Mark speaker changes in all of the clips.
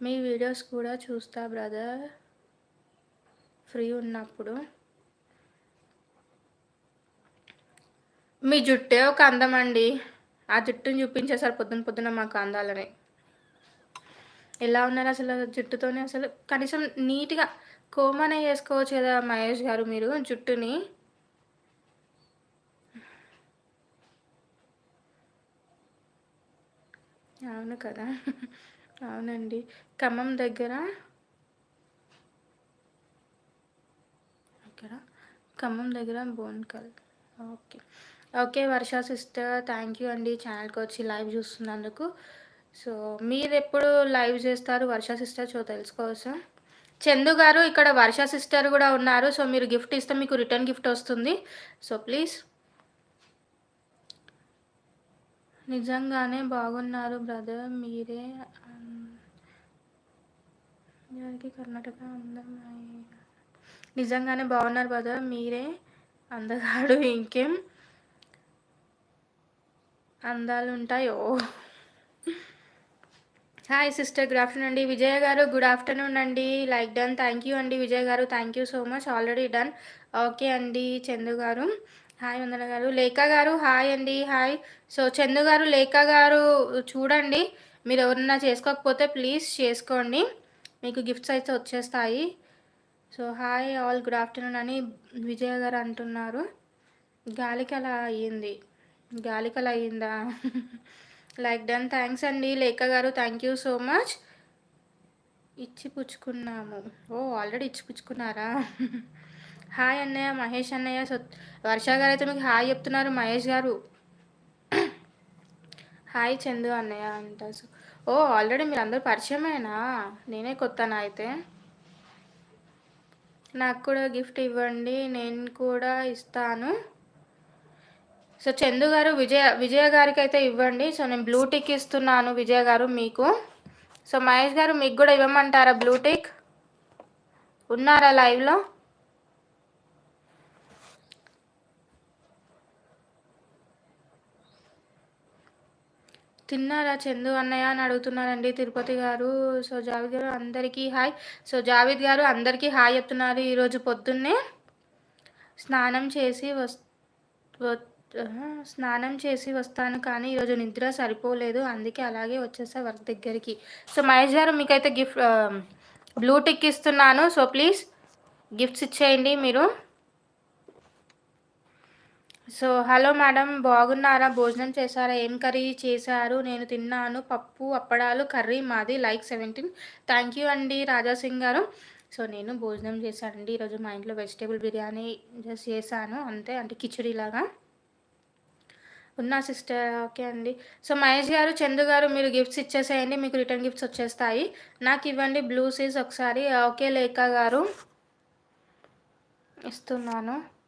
Speaker 1: మీ videos కూడా చూస్తా brother. Free ఉన్నప్పుడు. మీ జుట్టే ఒక అందం అండి. ఆ జుట్టుని చూపించేసారు పొద్దున పొద్దున మాకు అందాలని. ఎలా ఉన్నారు అసలు జుట్టుతోనే అసలు? కనీసం నీట్గా కోమనే వేసుకోవచ్చు కదా మహేష్ గారు మీరు జుట్టుని. అవును కదా. అవునండి. ఖమ్మం దగ్గర ఇక్కడ ఖమ్మం దగ్గర Bonakal okay. Okay Varsha sister thank you అండి. ఛానల్కి వచ్చి లైవ్ చూస్తున్నందుకు. సో మీరు ఎప్పుడు లైవ్ చేస్తారు వర్ష సిస్టర్ సో తెలుసుకోవచ్చు? చందు గారు ఇక్కడ వర్ష సిస్టర్ కూడా ఉన్నారు. సో మీరు గిఫ్ట్ ఇస్తే మీకు రిటర్న్ గిఫ్ట్ వస్తుంది. So please. నిజంగానే బాగున్నారు బ్రదర్. మీరే కర్ణాటక అందమైన నిజంగానే బాగున్నారు కదా మీరే. అందగాడు ఇంకేం. అందాలు ఉంటాయో హాయ్ సిస్టర్ గుడ్ ఆఫ్టర్నూన్ అండి. విజయ గారు గుడ్ ఆఫ్టర్నూన్ అండి. లైక్ డన్ థ్యాంక్ యూ అండి విజయ్ గారు. Thank you so much already done okay అండి చందు గారు. హాయ్ వందన గారు. లేఖ గారు హాయ్ అండి. హాయ్ సో చందు గారు లేఖ గారు చూడండి. మీరు ఎవరన్నా చేసుకోకపోతే ప్లీజ్ చేసుకోండి. మీకు గిఫ్ట్స్ అయితే వచ్చేస్తాయి. So hi all good afternoon అని విజయ గారు అంటున్నారు. గాలికి అలా అయ్యింది. గాలికి అలా అయ్యిందా? లైక్ డన్ థ్యాంక్స్ అండి. లేఖ గారు థ్యాంక్ యూ సో మచ్ ఇచ్చి పుచ్చుకున్నాము. ఓ ఆల్రెడీ ఇచ్చి పుచ్చుకున్నారా? హాయ్ అన్నయ్య మహేష్ అన్నయ్య. సో వర్ష గారు అయితే మీకు హాయ్ చెప్తున్నారు. మహేష్ గారు. హాయ్ చందు అన్నయ్య అంట. ఓ ఆల్రెడీ మీరు అందరూ పరిచయమేనా? నేనే కొత్తనా అయితే? నాకు కూడా గిఫ్ట్ ఇవ్వండి నేను కూడా ఇస్తాను. సో చందు గారు విజయ విజయ గారికి అయితే ఇవ్వండి. సో నేను బ్లూటిక్ ఇస్తున్నాను విజయ గారు మీకు. సో మహేష్ గారు మీకు కూడా ఇవ్వమంటారా బ్లూటిక్ ఉన్నారా లైవ్లో? తిన్నారా చందు అన్నయ్య అని అడుగుతున్నారండి. తిరుపతి గారు సో జావేద్ గారు అందరికీ హాయ్. సో జావేద్ గారు అందరికీ హాయ్ చెప్తున్నారు ఈరోజు పొద్దున్నే. స్నానం చేసి వస్ స్నానం చేసి వస్తాను కానీ ఈరోజు నిద్ర సరిపోలేదు. అందుకే అలాగే వచ్చేసా వర్క్ దగ్గరికి. సో మహేష్ గారు మీకైతే గిఫ్ట్ బ్లూటిక్ ఇస్తున్నాను. సో ప్లీజ్ గిఫ్ట్స్ ఇచ్చేయండి మీరు. సో హలో మేడం బాగున్నారా? భోజనం చేశారా? ఏం కర్రీ చేశారు? నేను తిన్నాను. పప్పు అప్పడాలు కర్రీ మాది లైక్ సెవెంటీన్. థ్యాంక్ యూ అండి రాజాసింగ్ గారు. సో నేను భోజనం చేశానండి. ఈరోజు మా ఇంట్లో వెజిటేబుల్ బిర్యానీ జస్ట్ చేశాను. అంతే అంటే కిచడీ లాగా ఉన్నా సిస్టర్ ఓకే అండి. సో మహేష్ గారు చందు గారు మీరు గిఫ్ట్స్ ఇచ్చేసేయండి. మీకు రిటర్న్ గిఫ్ట్స్ వచ్చేస్తాయి. నాకు ఇవ్వండి బ్లూ సీజ్ ఒకసారి. ఓకే లేఖ గారు. ఇస్తున్నాను.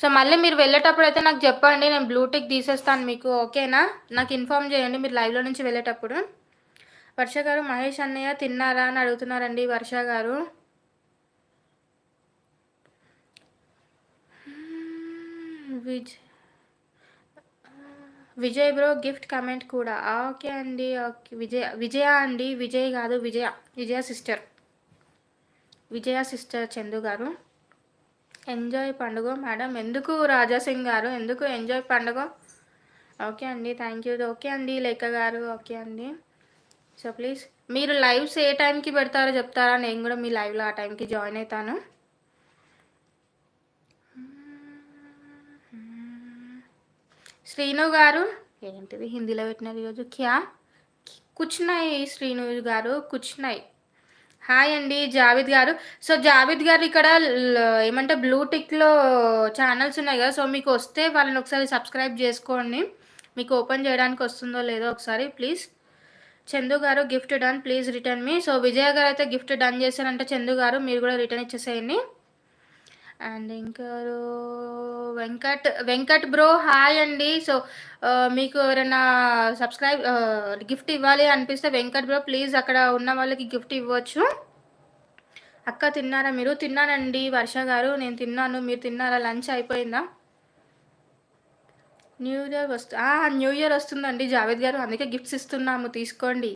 Speaker 1: సో మళ్ళీ మీరు వెళ్ళేటప్పుడు అయితే నాకు చెప్పండి నేను బ్లూటిక్ తీసేస్తాను మీకు ఓకేనా? నాకు ఇన్ఫామ్ చేయండి మీరు లైవ్లో నుంచి వెళ్ళేటప్పుడు. వర్ష గారు మహేష్ అన్నయ్య తిన్నారా అని అడుగుతున్నారండి వర్ష గారు. విజ్ విజయ్ బ్రో గిఫ్ట్ కమెంట్ కూడా. ఓకే అండి ఓకే. విజయ విజయ అండి విజయ్ కాదు విజయ విజయ సిస్టర్. విజయ సిస్టర్ చందు గారు. ఎంజాయ్ పండుగ. మేడం ఎందుకు రాజాసింగ్ గారు? ఎందుకు ఎంజాయ్ పండుగ? ఓకే అండి థ్యాంక్ యూ ఓకే అండి లేఖ గారు. ఓకే అండి. సో ప్లీజ్ మీరు లైవ్స్ ఏ టైంకి పెడతారో చెప్తారా? నేను కూడా మీ లైవ్లో ఆ టైంకి జాయిన్ అవుతాను శ్రీను గారు ఏంటిది హిందీలో పెట్టినారు ఈరోజు క్యా? కూర్చున్నాయి శ్రీను గారు కూర్చున్నాయి హాయ్ అండి జావేద్ గారు. సో జావేద్ గారు ఇక్కడ ఏమంటే బ్లూటిక్లో ఛానల్స్ ఉన్నాయి కదా సో మీకు వస్తే వాళ్ళని ఒకసారి సబ్స్క్రైబ్ చేసుకోండి. మీకు ఓపెన్ చేయడానికి వస్తుందో లేదో ఒకసారి ప్లీజ్. చందు గారు gift done please return me. So Vijaya గారు అయితే గిఫ్ట్ డన్ చేశారంటే చందు గారు మీరు కూడా రిటర్న్ ఇచ్చేసేయండి. అండ్ ఇంకా వెంకట్ వెంకట్ బ్రో హాయ్ అండి. సో మీకు ఎవరైనా సబ్స్క్రైబ్ గిఫ్ట్ ఇవ్వాలి అనిపిస్తే వెంకట్ బ్రో ప్లీజ్ అక్కడ ఉన్న వాళ్ళకి గిఫ్ట్ ఇవ్వచ్చు. అక్క తిన్నారా మీరు? తిన్నానండి వర్ష గారు. నేను తిన్నాను. మీరు తిన్నారా? లంచ్ అయిపోయిందా? న్యూ ఇయర్ వస్తు న్యూ ఇయర్ వస్తుందండి జావేద్ గారు. అందుకే గిఫ్ట్స్ ఇస్తున్నాము. తీసుకోండి.